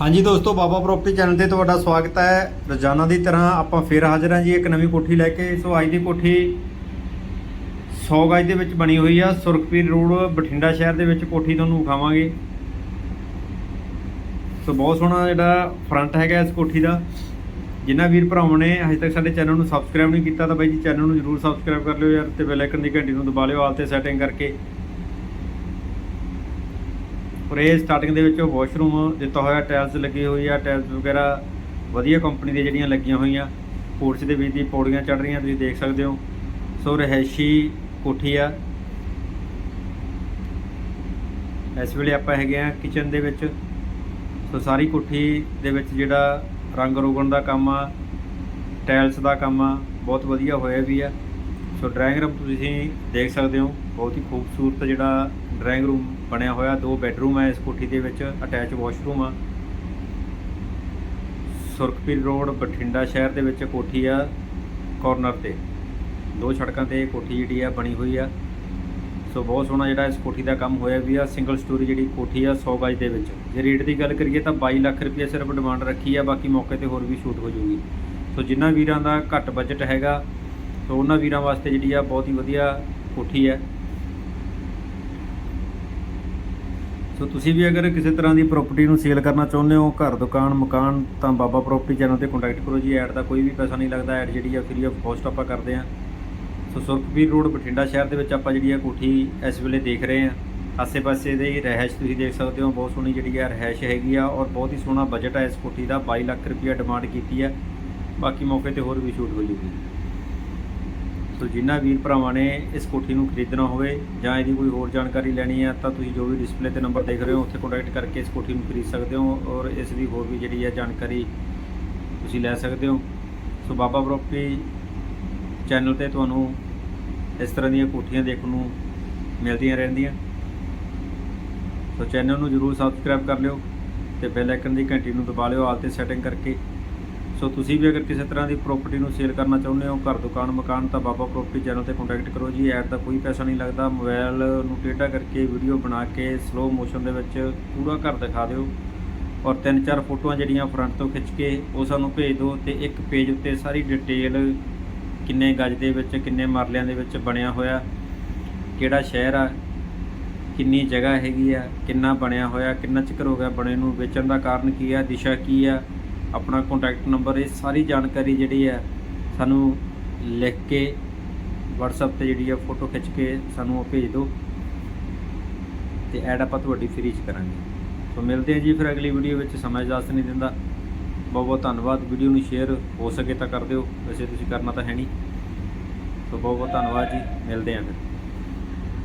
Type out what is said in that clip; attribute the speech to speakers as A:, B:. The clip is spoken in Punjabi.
A: ਹਾਂਜੀ ਦੋਸਤੋ, ਬਾਬਾ ਪ੍ਰਾਪਰਟੀ ਚੈਨਲ ਤੇ ਤੁਹਾਡਾ ਸਵਾਗਤ ਹੈ। ਰੋਜ਼ਾਨਾ ਦੀ ਤਰ੍ਹਾਂ ਆਪਾਂ ਫੇਰ ਹਾਜ਼ਰ ਹਾਂ ਜੀ ਇੱਕ ਨਵੀਂ ਕੋਠੀ ਲੈ ਕੇ। ਸੋ ਅੱਜ ਦੀ ਕੋਠੀ 100 ਗਜ ਦੇ ਵਿੱਚ ਬਣੀ ਹੋਈ ਆ। ਸੁਰਖਪੀਰ ਰੋਡ, ਬਠਿੰਡਾ ਸ਼ਹਿਰ ਦੇ ਵਿੱਚ ਕੋਠੀ ਤੁਹਾਨੂੰ ਵਿਖਾਵਾਂਗੇ। ਸੋ ਬਹੁਤ ਸੋਹਣਾ ਜਿਹੜਾ ਫਰੰਟ ਹੈਗਾ ਇਸ ਕੋਠੀ ਦਾ। ਜਿਨ੍ਹਾਂ ਵੀਰ ਭਰਾਵਾਂ ਨੇ ਅਜੇ ਤੱਕ ਸਾਡੇ ਚੈਨਲ ਨੂੰ ਸਬਸਕ੍ਰਾਈਬ ਨਹੀਂ ਕੀਤਾ ਤਾਂ ਬਾਈ ਜੀ ਚੈਨਲ ਨੂੰ ਜਰੂਰ ਸਬਸਕ੍ਰਾਈਬ ਕਰ ਲਿਓ ਯਾਰ ਤੇ ਬੈਲ ਆਈਕਨ ਦੀ ਘੰਟੀ ਨੂੰ ਦਬਾ ਲਿਓ, ਆਲ ਤੇ ਸੈਟਿੰਗ ਕਰਕੇ। ਔਰ ਇਹ ਸਟਾਰਟਿੰਗ ਦੇ ਵਿੱਚ ਵਾਸ਼ਰੂਮ ਦਿੱਤਾ ਹੋਇਆ ਟਾਇਲਸ ਲੱਗੀ ਹੋਈ ਆ ਟਾਇਲਸ ਵਗੈਰਾ ਵਧੀਆ ਕੰਪਨੀ ਦੀਆਂ ਜਿਹੜੀਆਂ ਲੱਗੀਆਂ ਹੋਈਆਂ ਕੋਰਸ ਦੇ ਵਿੱਚ ਦੀ ਪੌੜੀਆਂ ਚੜ ਰਹੀਆਂ, ਤੁਸੀਂ ਦੇਖ ਸਕਦੇ ਹੋ। ਸੋ ਰਹਿਸ਼ੀ ਕੋਠੀ ਆ। ਇਸ ਵੇਲੇ ਆਪਾਂ ਹੈਗੇ ਆ ਕਿਚਨ ਦੇ ਵਿੱਚ। ਸੋ ਸਾਰੀ ਕੋਠੀ ਦੇ ਵਿੱਚ ਜਿਹੜਾ ਰੰਗ ਰੋਗਣ ਦਾ ਕੰਮ ਆ ਟਾਇਲਸ ਦਾ ਕੰਮ ਆ, ਬਹੁਤ ਵਧੀਆ ਹੋਇਆ ਵੀ ਆ। ਸੋ ਡਰਾਇੰਗ ਰੂਮ ਤੁਸੀਂ ਦੇਖ ਸਕਦੇ ਹੋ, ਬਹੁਤ ਹੀ ਖੂਬਸੂਰਤ ਜਿਹੜਾ ਡਰਾਇੰਗ ਰੂਮ ਬਣਿਆ ਹੋਇਆ, ਦੋ ਬੈੱਡਰੂਮ ਹੈ ਇਸ ਕੋਠੀ ਦੇ ਵਿੱਚ, ਅਟੈਚ ਵਾਸ਼ਰੂਮ ਆ। ਸੁਰਖਪੀਰ ਰੋਡ, ਬਠਿੰਡਾ ਸ਼ਹਿਰ ਦੇ ਵਿੱਚ ਕੋਠੀ ਆ ਕਾਰਨਰ ਤੇ। ਦੋ ਸੜਕਾਂ ਤੇ ਇਹ ਕੋਠੀ ਜਿਹੜੀ ਆ ਬਣੀ ਹੋਈ ਆ। ਸੋ ਬਹੁਤ ਸੋਹਣਾ ਜਿਹੜਾ ਇਸ ਕੋਠੀ ਦਾ ਕੰਮ ਹੋਇਆ ਵੀ ਆ ਸਿੰਗਲ ਸਟੋਰੀ ਜਿਹੜੀ ਕੋਠੀ ਆ 100 ਗਜ ਦੇ ਵਿੱਚ। ਜੇ ਰੇਟ ਦੀ ਗੱਲ ਕਰੀਏ ਤਾਂ 22 ਲੱਖ ਰੁਪਏ ਸਿਰਫ ਡਿਮਾਂਡ ਰੱਖੀ ਆ, ਬਾਕੀ ਮੌਕੇ ਤੇ ਹੋਰ ਵੀ ਛੂਟ ਹੋ ਜਾਊਗੀ। ਸੋ ਜਿਨ੍ਹਾਂ ਵੀਰਾਂ ਦਾ ਘੱਟ ਬਜਟ ਹੈਗਾ, ਸੋ ਉਹਨਾਂ ਵੀਰਾਂ ਵਾਸਤੇ ਜਿਹੜੀ ਆ ਬਹੁਤ ਹੀ ਵਧੀਆ ਕੋਠੀ ਹੈ। ਸੋ ਤੁਸੀਂ ਵੀ ਅਗਰ ਕਿਸੇ ਤਰ੍ਹਾਂ ਦੀ ਪ੍ਰਾਪਰਟੀ ਨੂੰ ਸੇਲ ਕਰਨਾ ਚਾਹੁੰਦੇ ਹੋ, ਘਰ, ਦੁਕਾਨ, ਮਕਾਨ, ਤਾਂ ਬਾਬਾ ਪ੍ਰਾਪਰਟੀ ਚੈਨਲ ਤੇ ਕੰਟੈਕਟ ਕਰੋ ਜੀ। ਐਡ ਦਾ ਕੋਈ ਵੀ ਪੈਸਾ ਨਹੀਂ ਲੱਗਦਾ। ਐਡ ਜਿਹੜੀ ਆ ਫ੍ਰੀ ਆਫ ਕੋਸਟ ਆਪਾਂ ਕਰਦੇ ਆ ਸੋ ਸੁਰਖਪੀਰ ਰੋਡ, ਬਠਿੰਡਾ ਸ਼ਹਿਰ ਦੇ ਵਿੱਚ ਆਪਾਂ ਜਿਹੜੀ ਆ ਕੋਠੀ ਇਸ ਵੇਲੇ ਦੇਖ ਰਹੇ ਆ ਆਸੇ-ਪਾਸੇ ਦੇ ਰਹਿائش ਤੁਸੀਂ ਦੇਖ ਸਕਦੇ ਹੋ। ਬਹੁਤ ਸੋਹਣੀ ਜਿਹੜੀ ਆ ਰਹਿائش ਹੈਗੀ ਆ ਔਰ ਬਹੁਤ ਹੀ ਸੋਹਣਾ ਬਜਟ ਆ ਇਸ ਕੋਠੀ ਦਾ। 22 ਲੱਖ ਰੁਪਇਆ ਡਿਮਾਂਡ ਕੀਤੀ ਆ। ਬਾਕੀ ਮੌਕੇ ਤੇ ਹੋਰ ਵੀ ਸ਼ੂਟ ਹੋ ਜੂਗੀ। ਸੋ ਜਿਨ੍ਹਾਂ ਵੀਰ ਭਰਾਵਾਂ ਨੇ ਇਸ ਕੋਠੀ ਨੂੰ ਖਰੀਦਣਾ ਹੋਵੇ ਜਾਂ ਇਹਦੀ ਕੋਈ ਹੋਰ ਜਾਣਕਾਰੀ ਲੈਣੀ ਹੈ ਤਾਂ ਤੁਸੀਂ ਜੋ ਵੀ ਡਿਸਪਲੇ ਤੇ ਨੰਬਰ ਦੇਖ ਰਹੇ ਹੋ, ਉੱਥੇ ਕੰਟੈਕਟ ਕਰਕੇ ਇਸ ਕੋਠੀ ਨੂੰ ਖਰੀਦ ਸਕਦੇ ਹੋ ਔਰ ਇਸ ਦੀ ਹੋਰ ਵੀ ਜਿਹੜੀ ਹੈ ਜਾਣਕਾਰੀ ਤੁਸੀਂ ਲੈ ਸਕਦੇ ਹੋ। ਸੋ ਬਾਬਾ ਪ੍ਰਾਪਰਟੀ ਚੈਨਲ ਤੇ ਤੁਹਾਨੂੰ ਇਸ ਤਰ੍ਹਾਂ ਦੀਆਂ ਕੋਠੀਆਂ ਦੇਖਣ ਨੂੰ ਮਿਲਦੀਆਂ ਰਹਿੰਦੀਆਂ। ਸੋ ਚੈਨਲ ਨੂੰ ਜਰੂਰ ਸਬਸਕ੍ਰਾਈਬ ਕਰ ਲਿਓ ਤੇ ਬੈਲ ਆਈਕਨ ਦੀ ਘੰਟੀ ਨੂੰ ਦਬਾ ਲਿਓ, ਆਲ ਤੇ ਸੈਟਿੰਗ ਕਰਕੇ। ਸੋ ਤੁਸੀਂ ਵੀ ਅਗਰ ਕਿਸੇ ਤਰ੍ਹਾਂ ਦੀ ਪ੍ਰਾਪਰਟੀ ਨੂੰ ਸੇਲ ਕਰਨਾ ਚਾਹੁੰਦੇ ਹੋ, ਘਰ, ਦੁਕਾਨ, ਮਕਾਨ, ਤਾਂ ਬਾਬਾ ਪ੍ਰਾਪਰਟੀ ਚੈਨਲ ਤੇ ਕੰਟੈਕਟ ਕਰੋ ਜੀ। ਐਡ ਦਾ ਕੋਈ ਪੈਸਾ ਨਹੀਂ ਲੱਗਦਾ। ਮੋਬਾਈਲ ਨੂੰ ਟੇਢਾ ਕਰਕੇ ਵੀਡੀਓ ਬਣਾ ਕੇ ਸਲੋ ਮੋਸ਼ਨ ਦੇ ਵਿੱਚ ਪੂਰਾ ਘਰ ਦਿਖਾ ਦਿਓ ਔਰ ਤਿੰਨ ਚਾਰ ਫੋਟੋਆਂ ਜਿਹੜੀਆਂ ਫਰੰਟ ਤੋਂ ਖਿੱਚ ਕੇ ਉਹ ਸਾਨੂੰ ਭੇਜ ਦਿਓ ਤੇ ਇੱਕ ਪੇਜ ਉੱਤੇ ਸਾਰੀ ਡਿਟੇਲ ਕਿੰਨੇ ਗਜ ਦੇ ਵਿੱਚ, ਕਿੰਨੇ ਮਰਲਿਆਂ ਦੇ ਵਿੱਚ ਬਣਿਆ ਹੋਇਆ, ਕਿਹੜਾ ਸ਼ਹਿਰ ਆ, ਕਿੰਨੀ ਜਗ੍ਹਾ ਹੈਗੀ ਆ, ਕਿੰਨਾ ਬਣਿਆ ਹੋਇਆ, ਕਿੰਨਾ ਚਿਰ ਹੋ ਗਿਆ ਬਣੇ ਨੂੰ, ਵੇਚਣ ਦਾ ਕਾਰਨ ਕੀ ਆ, ਦਿਸ਼ਾ ਕੀ ਆ ਆਪਣਾ ਕੰਟੈਕਟ ਨੰਬਰ ਇਹ ਸਾਰੀ ਜਾਣਕਾਰੀ ਜਿਹੜੀ ਹੈ ਸਾਨੂੰ ਲਿਖ ਕੇ WhatsApp ਤੇ ਜਿਹੜੀ ਆ ਫੋਟੋ ਖਿੱਚ ਕੇ ਸਾਨੂੰ ਉਹ ਭੇਜ ਦਿਓ ਤੇ ਐਡ ਆਪਾਂ ਤੁਹਾਡੀ ਫ੍ਰੀ ਚ ਕਰਾਂਗੇ। ਸੋ ਮਿਲਦੇ ਹਾਂ ਜੀ ਫਿਰ ਅਗਲੀ ਵੀਡੀਓ ਵਿੱਚ, ਸਮਾਂ ਇਜਾਜ਼ਤ ਨਹੀਂ ਦਿੰਦਾ। ਬਹੁਤ ਬਹੁਤ ਧੰਨਵਾਦ। ਵੀਡੀਓ ਨੂੰ ਸ਼ੇਅਰ ਹੋ ਸਕੇ ਤਾਂ ਕਰ ਦਿਓ। ਵੈਸੇ ਤੁਸੀਂ ਕਰਨਾ ਤਾਂ ਹੈ ਨਹੀਂ। ਸੋ ਬਹੁਤ ਬਹੁਤ ਧੰਨਵਾਦ ਜੀ। ਮਿਲਦੇ ਹਾਂ ਫਿਰ।